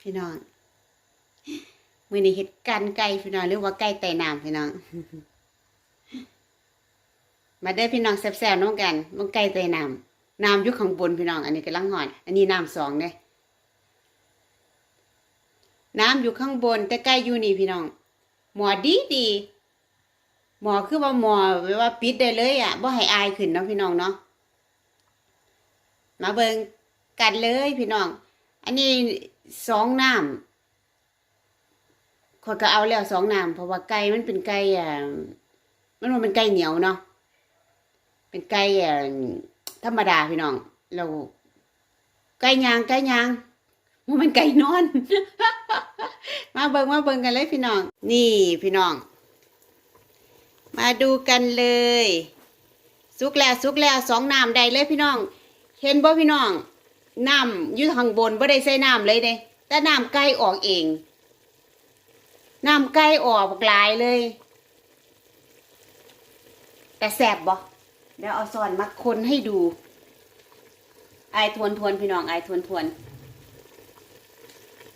พี่น้องมื้อนี้เฮ็ดกันไก่พี่น้องหรือว่าไก่ไต่น้ำพี่น้อง มาเด้อพี่น้องแซ่บๆน้องกันมันไก่ไต่น้ำน้ำอยู่ข้างบนพี่น้อง อันนี้กำลังหอน อันนี้น้ำสองเด้น้ำอยู่ข้างบนแต่ไก่อยู่นี่พี่น้อง หมอดีดีหมอคือว่าหมอแบบว่าปิดได้เลยอะบ่ให้อายขึ้นเนาะพี่น้องเนาะมาเบิงกันเลยพี่น้อง อันนี้สองน้ำข้อยก็เอาแล้วสองน้ำเพราะว่าไก่มันเป็นไก่อ่ามันว่าเป็นไก่เหนียวเนาะเป็นไก่อ่าธรรมดาพี่น้อง เราไก่ยางไก่ยางมันเป็นไก่นอน มาเบิ่งมาเบิ่งกันเลยพี่น้อง นี่พี่น้อง มาดูกันเลย สุกแล้วสุกแล้วสองน้ำได้เลยพี่น้อง เห็นบ่พี่น้อง น้ำอยู่ข้างบนบ่ได้ใส่น้ำเลยเด้แต่น้ำไก่ออกเอง น้ำไก่ออกหลายเลย แต่แสบบ่เดี๋ยวเอาซอนมาคนให้ดู ไอทวนทวนพี่น้องไอทวนทวน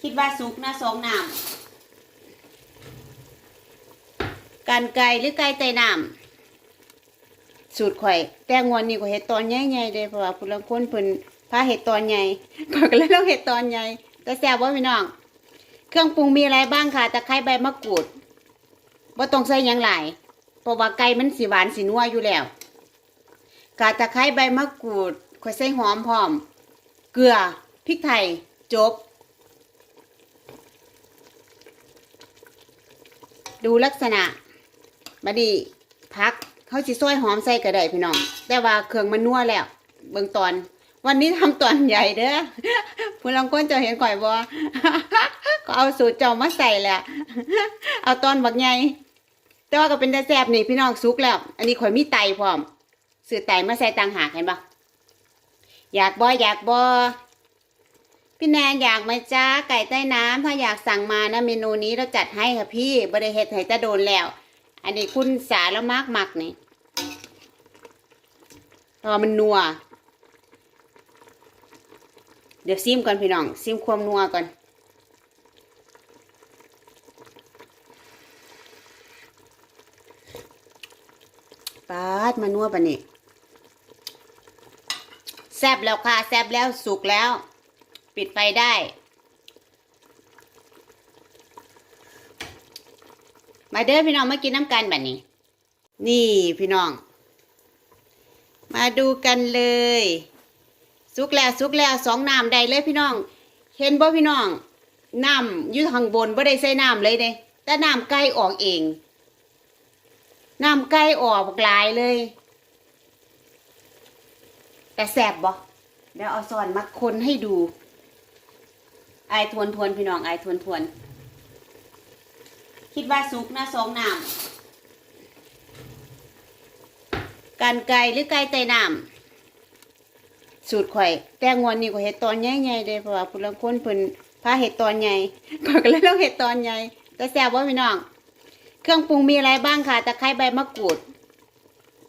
คิดว่าสุกนะสองน้ำการไก่หรือไก่ไต่น้ำสูตรข่อย แต่งวนนี้ก็เห็ดตอนใหญ่ๆเด้เพราะว่าผู้ลางคนเพิ่น พาเห็ดตอนใหญ่ข่อยก็เลยต้องเห็ดตอนใหญ่แต่แซ่บบ่พี่น้อง เครื่องปรุงมีอะไรบ้างค่ะตะไคร้ใบมะกรูดบ่าต้องใส่ยังหลายเพราะว่าไก่มันสิหวานสินัวอยู่แล้วกาตะไคร้ใบมะกรูดข่อยใส่หอมพร้อม เกลือพริกไทยจบ ดูลักษณะมาดีพักเขาสิซอยหอมใส่ก็ได้พี่น้อง แต่ว่าเครื่องมันนัวแล้ว เบิ่งตอน วันนี้ทำตอนใหญ่เด้อผู้ลางคนจะเห็นก่อยบ่ก็เอาสูตรเจ้ามาใส่แหละ เอาตอนบักใหญ่แต่ว่าก็เป็นแต่แซ่บนี่พี่น้องสุกแล้ว อันนี้ข่อยมีไตพร้อมซื้อไตมาใส่ต่างหากเห็นปะอยากบ่อยากบ่พี่แนนอยากไหมจ้าไก่ใต้น้ำถ้าอยากสั่งมานะเมนูนี้เราจัดให้ค่ะพี่บริเฮ็ดให้จะโดนแล้ว อันนี้คุณสาแล้วมากมักนี่เพราะว่ามันนัว เดี๋ยวซิมก่อนพี่น้องซิมความนัวก่อนปาดมานัวปะนี่แซบแล้วค่ะแซบแล้วสุกแล้ว ปิดไฟได้ มาเด้อพี่น้องมากินน้ำกันแบบนี้ นี่พี่น้อง มาดูกันเลย สุกแล้วสุกแล้วสองน้ำได้เลยพี่น้อง เห็นบ่พี่น้องน้ำอยู่ข้างบนบ่ได้ใส่น้ำเลยเด้แต่น้ำไก่ออกเองน้ำไก่ออกหลายเลย แต่แสบบ่เดี๋ยวเอาซอนมาคนให้ดูไอทวนทวนพี่น้องไอทวนทวนคิดว่าสุกนะสองน้ำการไก่หรือไก่ไต่น้ำ สูตรข่อย แต่งวนนี้ก็เห็ดตอนใหญ่ๆเด้เพราะว่าผู้ลางคนเพิ่นพาเห็ดตอนใหญ่ข่อยก็เลยต้องเห็ดตอนใหญ่แต่แซ่บบ่พี่น้อง เครื่องปรุงมีอะไรบ้างค่ะตะไคร้ใบมะกรูด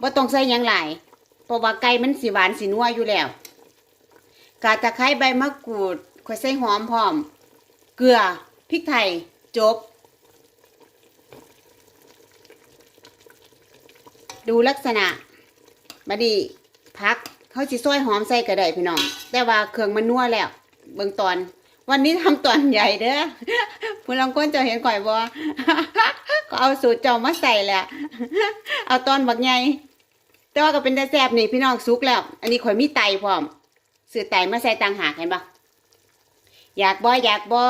บ่ต้องใส่ยังหลายเพราะว่าไก่มันสิหวานสินัวอยู่แล้วกาตะไคร้ใบมะกรูดข่อยใส่หอมพร้อม เกลือพริกไทยจบ ดูลักษณะมาดีพัก เขาสิซอยหอมใส่ก็ได้พี่น้อง แต่ว่าเครื่องมันนัวแล้ว เบิ่งตอน วันนี้ทำตอนใหญ่เด้อผู้ลางคนจะเห็นก่อยบ่ก็เอาสูตรเจ้ามาใส่แหละเอาตอนบักใหญ่แต่ว่าก็เป็นแต่แซ่บนี่พี่น้องสุกแล้ว อันนี้ข่อยมีไตพร้อมซื้อไตมาใส่ต่างหากเห็นปะอยากบ่อยากบ่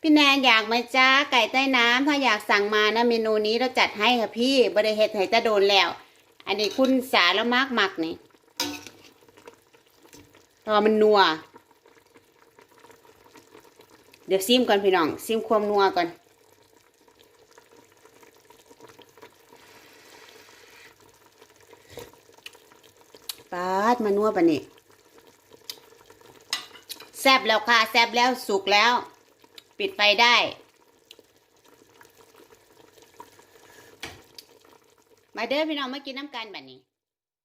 พี่แนนอยากไหมจ้าไก่ใต้น้ำถ้าอยากสั่งมานะเมนูนี้เราจัดให้ค่ะพี่บริเฮ็ดให้จะโดนแล้ว อันนี้คุณสาแล้วมากมักนี่ราะว่ามันนัว เดี๋ยวซิมก่อนพี่น้อง ซิมความนัวก่อนปาดมานัวปะนี่แซบแล้วค่ะ แซบแล้วสุกแล้ว ปิดไฟได้ มาเด้อพี่น้องมากินน้ำกันแบบนี้